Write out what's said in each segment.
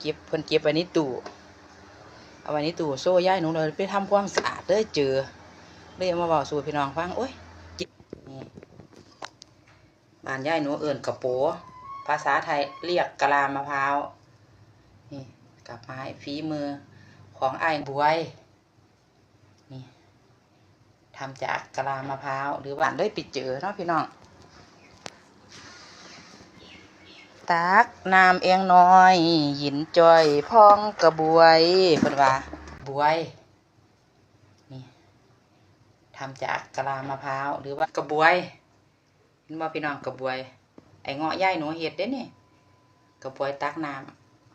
เก็บเพิ่นเก็บไว้ในตู้เอาไว้ในตู้โซ่ย่ายหนูเลยไปทำความสะอาดเลยเจอเลยเอามาบอกสู่พี่น้องฟังโอ้ยจินี่บ้านย่ายหนูเอิ่นกระโปภาษาไทยเรียกกะลามะพร้าวนี่กับไม้ฝีมือของไอ้บวยนี่ทำจากกะลามะพร้าวหรือว่าเลยไปเจอเนาะพี่น้อง ตักน้ำเอียงน้อย หยินจอยพองกระบวยเพิ่นว่าบวยนี่ทำจากกะลามะพร้าว หรือว่ากระบวยเห็นบ่พี่น้องกระบวย ไอ้เงาะย่ายหนูเห็ดเด้นี่กระบวยตักน้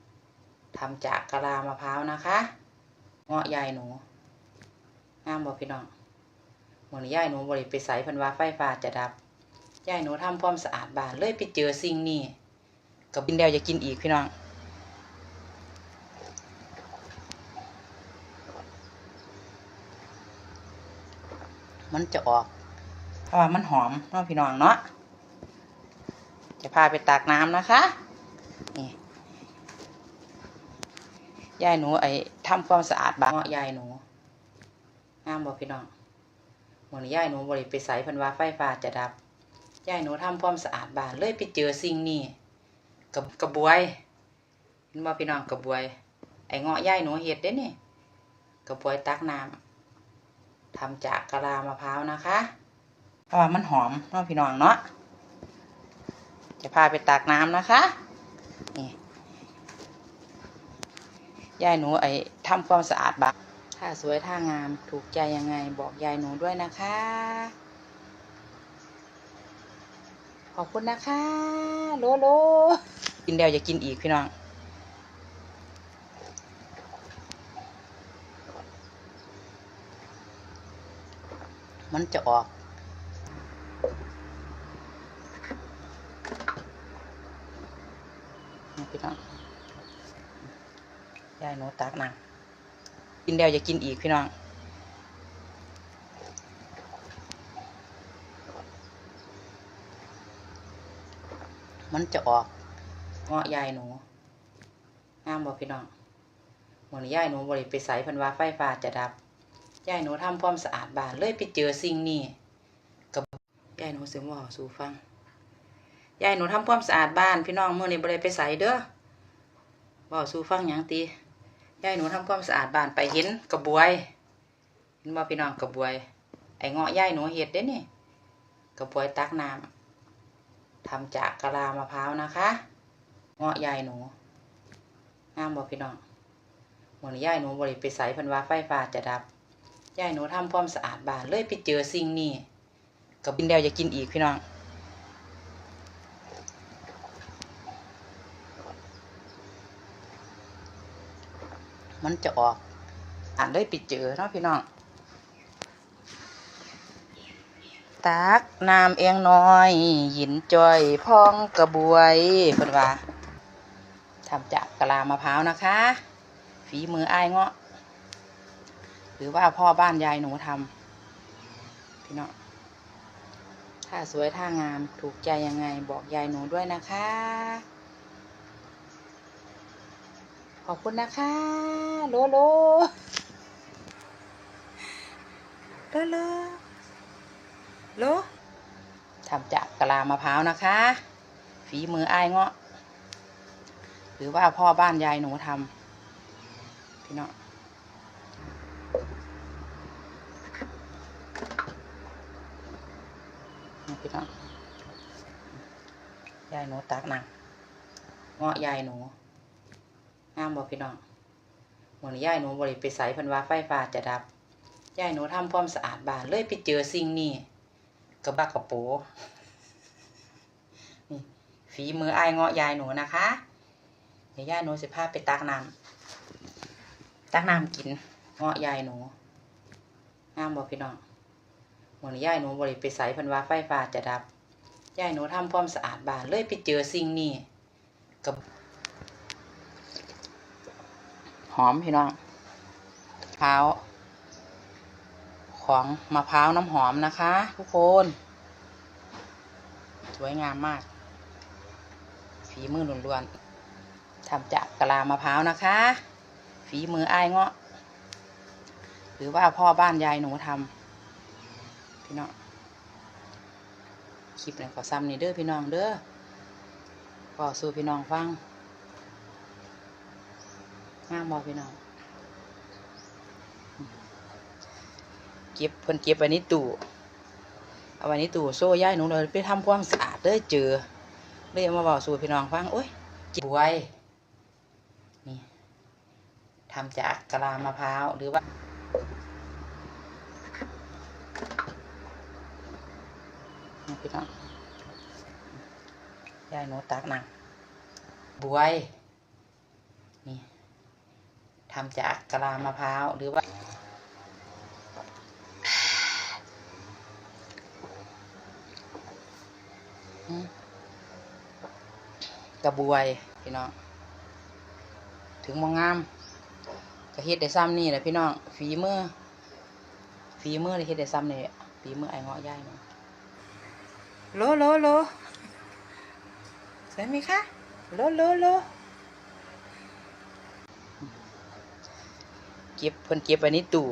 ำทำจากกะลามะพร้าวนะคะเงาะย่ายหนูงามบ่พี่น้องหมื้อนย่ายหนูบ่ได้ไปใส่พิ่นว่าไฟฟ้าจะดับย่ายหนูทำความสะอาดบ้านเลยไปเจอสิ่งนี้ กับบินเดียวจะกินอีกพี่น้องมันจะออก เพราะว่ามันหอมเนาะพี่น้องเนาะ จะพาไปตากน้ำนะคะ นี่ ยายหนูไอ้ทำความสะอาดบ้านเงาะยายหนูงามบ่พี่น้องหมือนยายหนูบริไปใส่พันว่าไฟฟ้าจะดับ ยายหนูทำความสะอาดบ้านเลยไปเจอสิ่งนี้ กระกระบวยเห็นบ่พี่น้องกระบวย ไอ้เงาะย่ายหนูเห็ดเด้นี่กระบวยตักน้ำทำจากกะลามะพร้าวนะคะเพราะว่ามันหอมเนาะพี่น้องเนาะจะพาไปตักน้ำนะคะนี่ย่ายหนูไอ้ทำความสะอาดบ้านถ้าสวยถ้างามถูกใจยังไงบอกยายหนูด้วยนะคะ ขอบคุณนะคะ โลโล กินเดียวอย่ากินอีกพี่น้องมันจะออกพี่น้องยายหนูตักนังกินเดียวอย่ากินอีกพี่น้องมันจะออก เงาะยายหนูงามบ่พี่น้องหมือนยายหนูบริไปใส่พันว่าไฟฟ้าจะดับยายหนูทำความสะอาดบ้านเลยไปเจอสิ่งนี้กับยายหนูเสียงว่าสู่ฟังยายหนูทำความสะอาดบ้าน พี่น้องเมื่อนี้บริไปใส่เด้อบอกสู่ฟังหยังตียายหนูทำความสะอาดบ้านไปเห็นกระบวยเห็นบ่พี่น้องกระบวย ไอ้เงาะยายหนูเห็ดเด้นี่กระบวยตักน้ำทำจากกะลามะพร้าวนะคะ เงาะยายหนูงามบ่พี่น้องหมือนยายหนูบริไปใส่พันว่าไฟฟ้าจะดับยายหนูทำความสะอาดบ้านเลยไปเจอสิ่งนี้กับบินเดียวอยากินอีกพี่น้องมันจะออกอ่านเลยไปเจอเนาะพี่น้อง ตักน้ำเอียงน้อย หินจอยพองกระบวยเพิ่นว่า ทำจากกะลามะพร้าวนะคะ ฝีมืออ้ายเงาะ หรือว่าพ่อบ้านยายหนูทำพี่น้องถ้าสวยถ้างามถูกใจยังไงบอกยายหนูด้วยนะคะ ขอบคุณนะคะ โลโลโลโลโลทำจากกะลามะพร้าวนะคะ ฝีมืออ้ายเงาะ หรือว่าพ่อบ้านยายหนูทำพี่น้องพี่น้องยายหนูตักหนังเงาะยายหนูงามบ่พี่น้องเหมือนยายหนูบริไปใส่พันว่าไฟฟ้าจะดับยายหนูทำความสะอาดบ้านเลยไปเจอสิ่งนี้กระบักกระโปนี่ฝีมืออายเงาะยายหนูนะคะ เดี๋ยวยายหนูสิพาไปตักน้ำตักน้ำกินเงาะยายหนูงามบ่พี่น้องหมือนยายหนูบริไปใส่พันว่าไฟฟ้าจะดับยายหนูทำความสะอาดบ้านเลยไปเจอสิ่งนี้กับหอมพี่น้องเท้าวของมะพร้าวน้ำหอมนะคะ ทุกคน สวยงามมากฝีมือล้วนๆ ทำจากกะลามะพร้าวนะคะ ฝีมืออ้ายเงาะ หรือว่าพ่อบ้านยายหนูทำพี่น้องคลิปไหนขอซ้ำนี่เด้อพี่น้องเด้อขอสู้พี่น้องฟังง่ามบอพี่น้องเก็บพิ่นเก็บไว้นี้ตู่เอาไว้นี้ตู่โซ่ย่ายหนูเลยไปทำความสะอาดเด้อเจอเลยมาบอกสู่พี่น้องฟังโอ้ยบวย ทำจากกะลามะพร้าวหรือว่าพี่น้องยายหนูตักนักบวย นี่ทำจากกะลามะพร้าวหรือว่ากระบวย พี่น้อง ถึงมองงาม ก็เฮ็ดได้ซ้ำนี่แหละพี่น้องฝีมือฝีมือได้เฮ็ดได้ซ้ำนี่ฝีมือไอ้เงาะย่ายมาโลโลโลใช่ไหมคะโลโลโลเก็บเพิ่นเก็บไว้ในตู้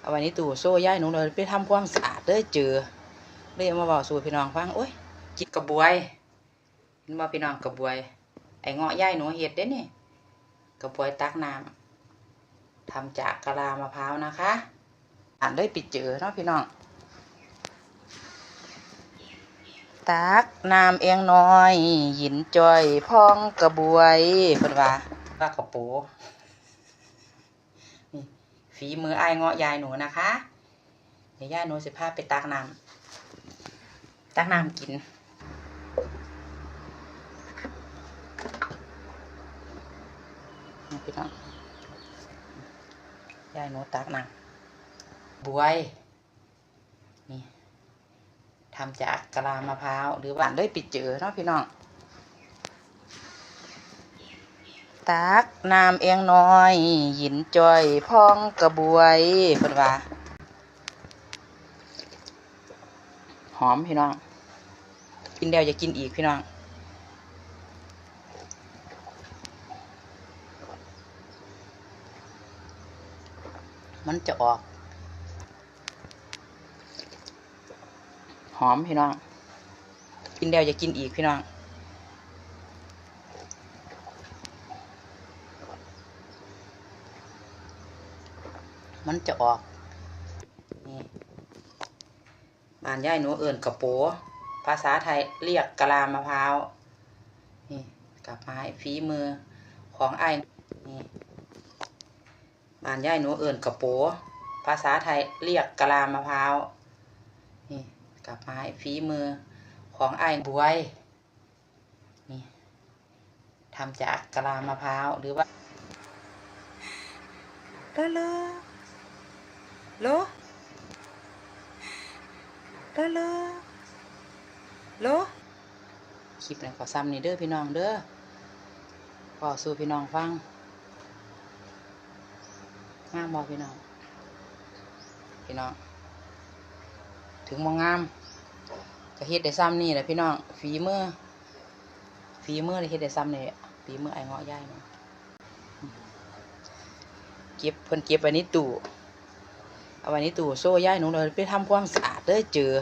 เอาไว้ในตู้โซ่ย่ายหนูเลยไปทำความสะอาดเด้อเจอเลยมาบอกสู่พี่น้องฟังโอ้ยจิตกระบวยเห็นบ่พี่น้องกระบวยไอ้เงาะย่ายหนูเห็ดเด้นี่กระบวยตักน้ำ ทำจากกะลามะพร้าวนะคะอ่านด้วยปิดเจอเนาะพี่น้องตักน้ำเอียงน้อยหินจอยพองกระบวยคนว่าว่ากระโปนี่ฝีมือไอ้เงาะยายหนูนะคะเดี๋ยวยายหนูสิพาไปตักน้ำตักน้ำกินพี่น้อง ยายหนูตักนังบวยนี่ทำจากกะลามะพร้าวหรือหวานด้วยปิดเจอเนาะพี่น้องตักน้ำเอียงน้อยหินจอยพองกระบวยเป็นว่าหอมพี่น้อง กินเดียวอย่ากินอีกพี่น้อง มันจะออก หอมพี่น้อง กินแล้วอย่ากินอีกพี่น้องมันจะออก นี่บานย่าหนูเอื่นกระโปภาษาไทยเรียกกะลามะพร้าว นี่กับไม้ฝีมือของไอ้ บ้านย่ายหนูเอื่นกระโปภาษาไทยเรียกกะลามะพร้าวนี่กับไม้ฝีมือของไอ้บวยนี่ทำจากกะลามะพร้าวหรือว่าเลอเลอโลเลอเลอโลคลิปนี้ขอซ้ำนี่เด้อพี่น้องเด้อขอสู้พี่น้องฟัง งามบอพี่น้อง พี่น้อง ถึงมองงามก็เฮ็ดได้ซ้ำนี่แหละพี่น้อง ฝีมือ ฝีมือเฮ็ดได้ซ้ำนี่ฝีมือไอ้เงาะย่ายมาเก็บเพิ่นเก็บไว้ในตู้เอาไว้ในตู้โซ่ย่ายหนูเลยไปทำความสะอาดเด้อเจอ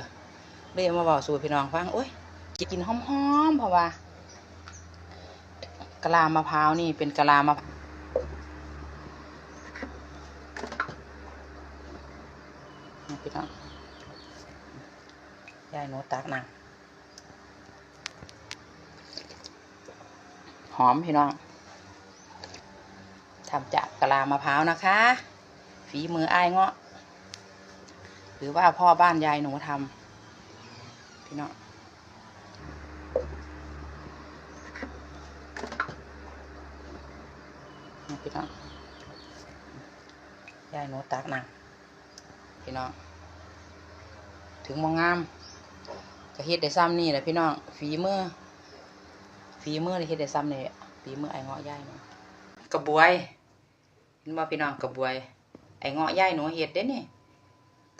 เลยมาบอกสู่พี่น้องฟังโอ้ยกินหอมๆเพราะว่ากะลามะพร้าวนี่เป็นกะลามะพร้าว นตักน้ำหอมพี่น้องทำจากกะลามะพร้าวนะคะ ฝีมืออ้ายเงาะ หรือว่าพ่อบ้านยายหนูทำพี่น้องพี่น้องยายหนูตักนังพี่น้องถึงมองงาม ก็เฮ็ดได้ซ้ำนี่แหละพี่น้อง ฝีมือ ฝีมือเฮ็ดได้ซ้ำนี่ฝีมือไอ้เงาะย่ายมักระบวยเห็นบ่พี่น้องกระบวย ไอ้เงาะย่ายหนูเฮ็ดได้นี่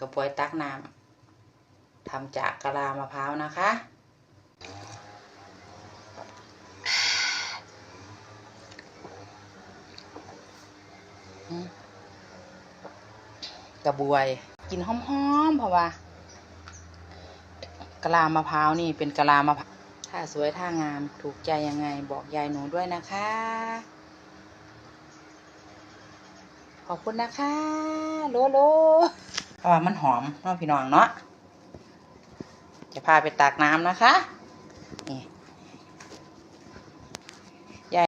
กระบวยตักน้ำทำจากกะลามะพร้าวนะคะกระบวย กินหอมๆเพราะว่า กะลามะพร้าวนี่เป็นกะลามะพร้าวถ้าสวยถ้างามถูกใจยังไงบอกยายหนูด้วยนะคะ ขอบคุณนะคะ โลโลเพราะว่ามันหอมเนาะพี่น้องเนาะจะพาไปตากน้ำนะคะนี่